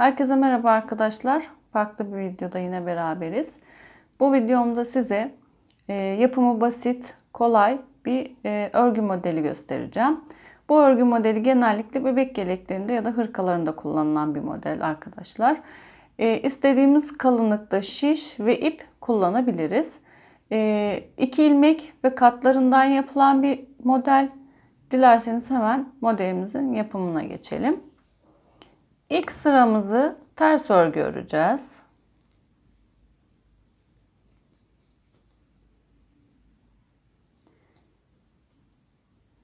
Herkese merhaba arkadaşlar. Farklı bir videoda yine beraberiz. Bu videomda size e, yapımı basit, kolay bir e, örgü modeli göstereceğim. Bu örgü modeli genellikle bebek yeleklerinde ya da hırkalarında kullanılan bir model arkadaşlar. E, istediğimiz kalınlıkta şiş ve ip kullanabiliriz. E, iki ilmek ve katlarından yapılan bir model. Dilerseniz hemen modelimizin yapımına geçelim. İlk sıramızı ters örgü öreceğiz.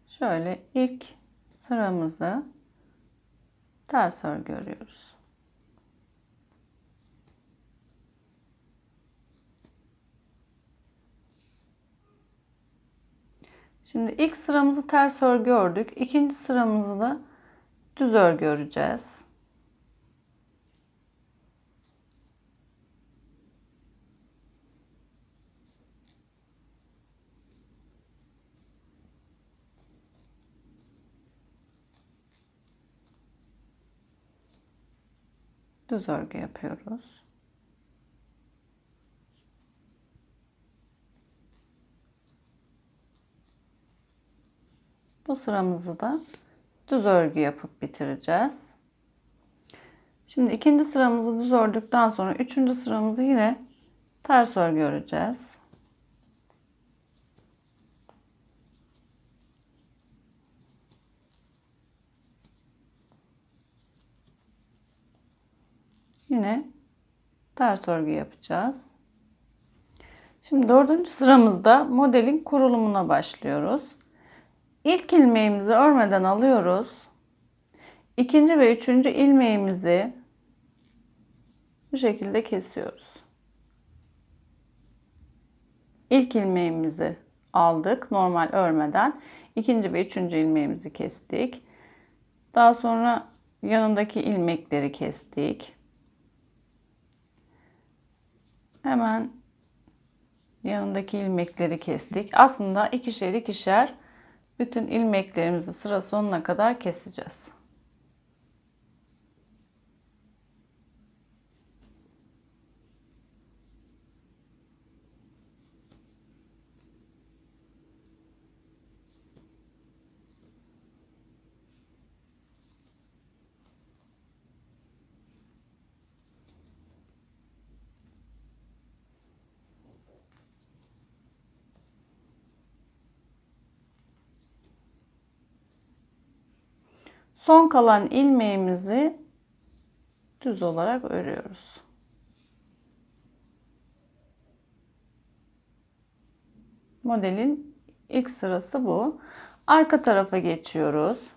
Şöyle ilk sıramızı ters örgü örüyoruz. Şimdi ilk sıramızı ters örgü ördük. İkinci sıramızı da düz örgü öreceğiz. Düz örgü yapıyoruz. Bu sıramızı da düz örgü yapıp bitireceğiz. Şimdi ikinci sıramızı düz ördükten sonra üçüncü sıramızı yine ters örgü öreceğiz. Yine ters örgü yapacağız. Şimdi dördüncü sıramızda modelin kurulumuna başlıyoruz. İlk ilmeğimizi örmeden alıyoruz. İkinci ve üçüncü ilmeğimizi bu şekilde kesiyoruz. İlk ilmeğimizi aldık normal örmeden. İkinci ve üçüncü ilmeğimizi kestik. Daha sonra yanındaki ilmekleri kestik. Hemen yanındaki ilmekleri kestik. Aslında ikişer ikişer bütün ilmeklerimizi sıra sonuna kadar keseceğiz. Son kalan ilmeğimizi düz olarak örüyoruz. Modelin ilk sırası bu. Arka tarafa geçiyoruz.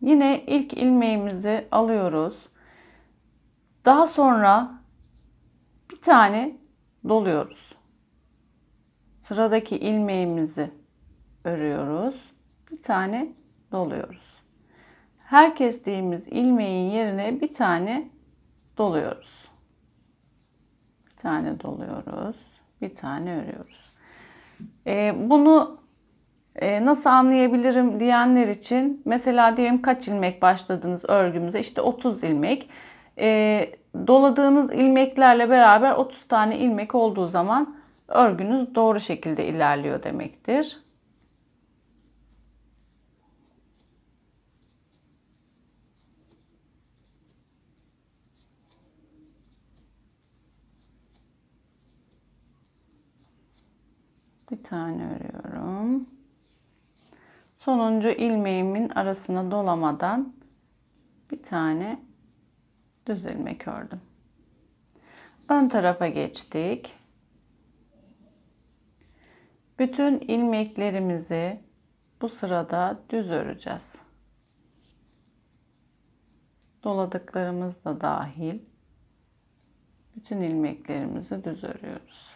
Yine ilk ilmeğimizi alıyoruz. Daha sonra bir tane doluyoruz. Sıradaki ilmeğimizi örüyoruz bir tane doluyoruz. Her kestiğimiz ilmeğin yerine bir tane doluyoruz. Bir tane doluyoruz. Bir tane örüyoruz. Ee, bunu e, nasıl anlayabilirim diyenler için mesela diyelim kaç ilmek başladınız örgümüze işte 30 ilmek. E, doladığınız ilmeklerle beraber 30 tane ilmek olduğu zaman örgünüz doğru şekilde ilerliyor demektir. Bir tane örüyorum. Sonuncu ilmeğimin arasına dolamadan bir tane düz ilmek ördüm. Ön tarafa geçtik. Bütün ilmeklerimizi bu sırada düz öreceğiz. Doladıklarımız da dahil bütün ilmeklerimizi düz örüyoruz.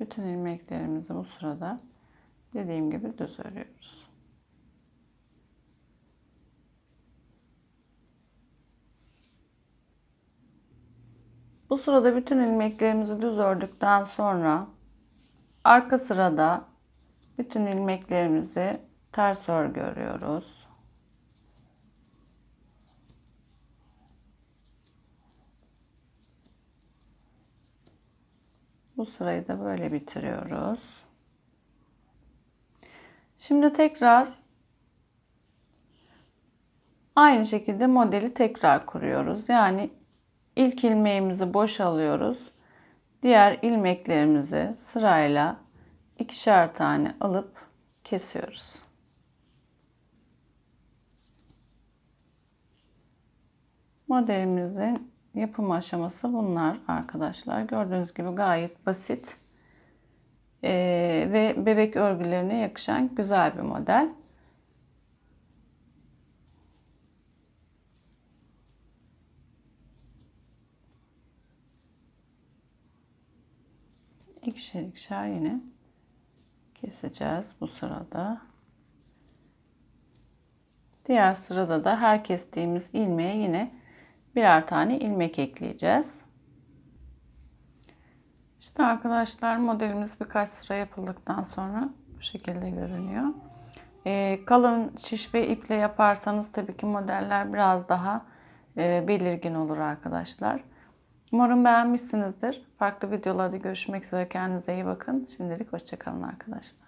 Bütün ilmeklerimizi bu sırada dediğim gibi düz örüyoruz. Bu sırada bütün ilmeklerimizi düz ördükten sonra arka sırada bütün ilmeklerimizi ters örgü örüyoruz. Bu sırayı da böyle bitiriyoruz. Şimdi tekrar aynı şekilde modeli tekrar kuruyoruz. Yani ilk ilmeğimizi boş alıyoruz. Diğer ilmeklerimizi sırayla ikişer tane alıp kesiyoruz. Modelimizin yapım aşaması bunlar arkadaşlar. Gördüğünüz gibi gayet basit ee, ve bebek örgülerine yakışan güzel bir model. İkişer ikişer yine keseceğiz bu sırada. Diğer sırada da her kestiğimiz ilmeğe yine birer tane ilmek ekleyeceğiz. İşte arkadaşlar modelimiz birkaç sıra yapıldıktan sonra bu şekilde görünüyor. Ee, kalın şiş ve iple yaparsanız tabii ki modeller biraz daha e, belirgin olur arkadaşlar. Umarım beğenmişsinizdir. Farklı videolarda görüşmek üzere. Kendinize iyi bakın. Şimdilik hoşçakalın arkadaşlar.